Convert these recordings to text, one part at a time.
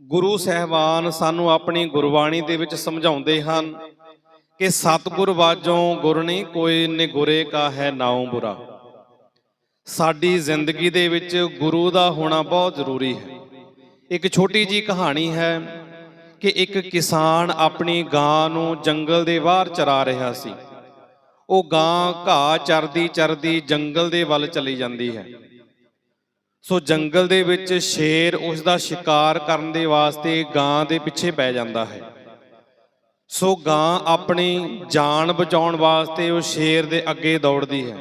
ਗੁਰੂ ਸਹਿਬਾਨ ਸਾਨੂੰ ਆਪਣੀ ਗੁਰਬਾਣੀ ਦੇ ਵਿੱਚ ਸਮਝਾਉਂਦੇ ਹਨ ਕਿ ਸਤਿਗੁਰ ਬਾਝੋਂ ਗੁਰ ਨਹੀਂ ਕੋਈ ਨਿਗੁਰੇ ਕਾ ਹੈ ਨਾਉ ਬੁਰਾ। ਸਾਡੀ ਜ਼ਿੰਦਗੀ ਦੇ ਵਿੱਚ ਗੁਰੂ ਦਾ ਹੋਣਾ ਬਹੁਤ ਜ਼ਰੂਰੀ ਹੈ। ਇੱਕ ਛੋਟੀ ਜੀ ਕਹਾਣੀ ਹੈ ਕਿ ਇੱਕ ਕਿਸਾਨ ਆਪਣੀ ਗਾਂ ਨੂੰ ਜੰਗਲ ਦੇ ਬਾਹਰ ਚਰਾ ਰਿਹਾ ਸੀ। ਉਹ ਗਾਂ ਘਾਹ ਚਰਦੀ ਚਰਦੀ ਜੰਗਲ ਦੇ ਵੱਲ ਚਲੀ ਜਾਂਦੀ ਹੈ। ਸੋ ਜੰਗਲ ਦੇ ਵਿੱਚ ਸ਼ੇਰ ਉਸ ਦਾ ਸ਼ਿਕਾਰ ਕਰਨ ਦੇ ਵਾਸਤੇ ਗਾਂ ਦੇ ਪਿੱਛੇ ਪੈ ਜਾਂਦਾ ਹੈ। ਸੋ ਗਾਂ ਆਪਣੀ ਜਾਨ ਬਚਾਉਣ ਵਾਸਤੇ ਉਹ ਸ਼ੇਰ ਦੇ ਅੱਗੇ ਦੌੜਦੀ ਹੈ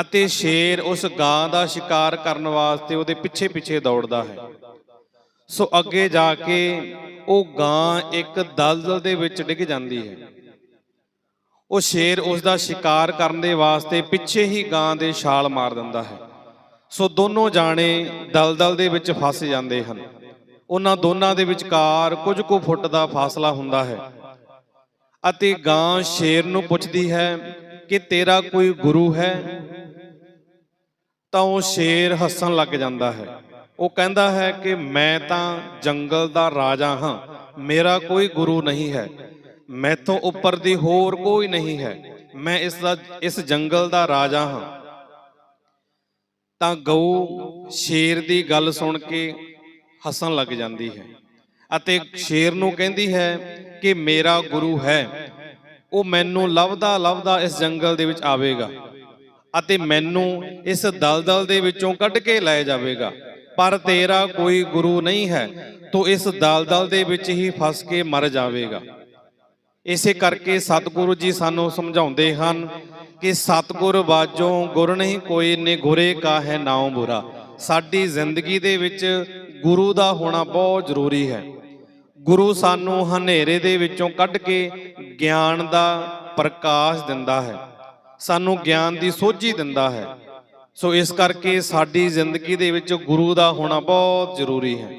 ਅਤੇ ਸ਼ੇਰ ਉਸ ਗਾਂ ਦਾ ਸ਼ਿਕਾਰ ਕਰਨ ਵਾਸਤੇ ਉਹਦੇ ਪਿੱਛੇ ਪਿੱਛੇ ਦੌੜਦਾ ਹੈ। ਸੋ ਅੱਗੇ ਜਾ ਕੇ ਉਹ ਗਾਂ ਇੱਕ ਦਲਦਲ ਦੇ ਵਿੱਚ ਡਿੱਗ ਜਾਂਦੀ ਹੈ। ਉਹ ਸ਼ੇਰ ਉਸ ਦਾ ਸ਼ਿਕਾਰ ਕਰਨ ਦੇ ਵਾਸਤੇ ਪਿੱਛੇ ਹੀ ਗਾਂ ਦੇ ਛਾਲ ਮਾਰ ਦਿੰਦਾ ਹੈ। ਸੋ ਦੋਨੋਂ ਜਾਣੇ ਦਲਦਲ ਦੇ ਵਿੱਚ ਫਸ ਜਾਂਦੇ ਹਨ। ਉਹਨਾਂ ਦੋਨਾਂ ਦੇ ਵਿਚਕਾਰ ਕੁਝ ਕੁ ਫੁੱਟ ਦਾ ਫਾਸਲਾ ਹੁੰਦਾ ਹੈ। ਅਤੇ ਗਾਂ ਸ਼ੇਰ ਨੂੰ ਪੁੱਛਦੀ ਹੈ ਕਿ ਤੇਰਾ ਕੋਈ ਗੁਰੂ ਹੈ? ਤਾਂ ਉਹ ਸ਼ੇਰ ਹੱਸਣ ਲੱਗ ਜਾਂਦਾ ਹੈ। ਉਹ ਕਹਿੰਦਾ ਹੈ ਕਿ ਮੈਂ ਤਾਂ ਜੰਗਲ ਦਾ ਰਾਜਾ ਹਾਂ। ਮੇਰਾ ਕੋਈ ਗੁਰੂ ਨਹੀਂ ਹੈ। ਮੈਥੋਂ ਉੱਪਰ ਦੀ ਹੋਰ ਕੋਈ ਨਹੀਂ ਹੈ। ਮੈਂ ਇਸ ਦਾ, ਇਸ ਜੰਗਲ ਦਾ ਰਾਜਾ ਹਾਂ। ਤਾਂ ਗਊ ਸ਼ੇਰ ਦੀ ਗੱਲ ਸੁਣ ਕੇ ਹੱਸਣ ਲੱਗ ਜਾਂਦੀ ਹੈ ਅਤੇ ਸ਼ੇਰ ਨੂੰ ਕਹਿੰਦੀ ਹੈ ਕਿ ਮੇਰਾ ਗੁਰੂ ਹੈ, ਉਹ ਮੈਨੂੰ ਲੱਭਦਾ ਲੱਭਦਾ ਇਸ ਜੰਗਲ ਦੇ ਵਿੱਚ ਆਵੇਗਾ ਅਤੇ ਮੈਨੂੰ ਇਸ ਦਲਦਲ ਦੇ ਵਿੱਚੋਂ ਕੱਢ ਕੇ ਲੈ ਜਾਵੇਗਾ। ਪਰ ਤੇਰਾ ਕੋਈ ਗੁਰੂ ਨਹੀਂ ਹੈ, ਤੂੰ ਇਸ ਦਲਦਲ ਦੇ ਵਿੱਚ ਹੀ ਫਸ ਕੇ ਮਰ ਜਾਵੇਗਾ। ਇਸੇ ਕਰਕੇ ਸਤਿਗੁਰੂ ਜੀ ਸਾਨੂੰ ਸਮਝਾਉਂਦੇ ਹਨ ਕਿ ਸਤਿਗੁਰ ਬਾਝੋਂ ਗੁਰ ਨਹੀਂ ਕੋਈ ਨੇ ਗੁਰੇ ਕਾ ਹੈ ਨਾਉ ਬੁਰਾ। ਸਾਡੀ ਜ਼ਿੰਦਗੀ ਦੇ ਵਿੱਚ ਗੁਰੂ ਦਾ ਹੋਣਾ ਬਹੁਤ ਜ਼ਰੂਰੀ ਹੈ। ਗੁਰੂ ਸਾਨੂੰ ਹਨੇਰੇ ਦੇ ਵਿੱਚੋਂ ਕੱਢ ਕੇ ਗਿਆਨ ਦਾ ਪ੍ਰਕਾਸ਼ ਦਿੰਦਾ ਹੈ। ਸਾਨੂੰ ਗਿਆਨ ਦੀ ਸੋਝੀ ਦਿੰਦਾ ਹੈ। ਸੋ ਇਸ ਕਰਕੇ ਸਾਡੀ ਜ਼ਿੰਦਗੀ ਦੇ ਵਿੱਚ ਗੁਰੂ ਦਾ ਹੋਣਾ ਬਹੁਤ ਜ਼ਰੂਰੀ ਹੈ।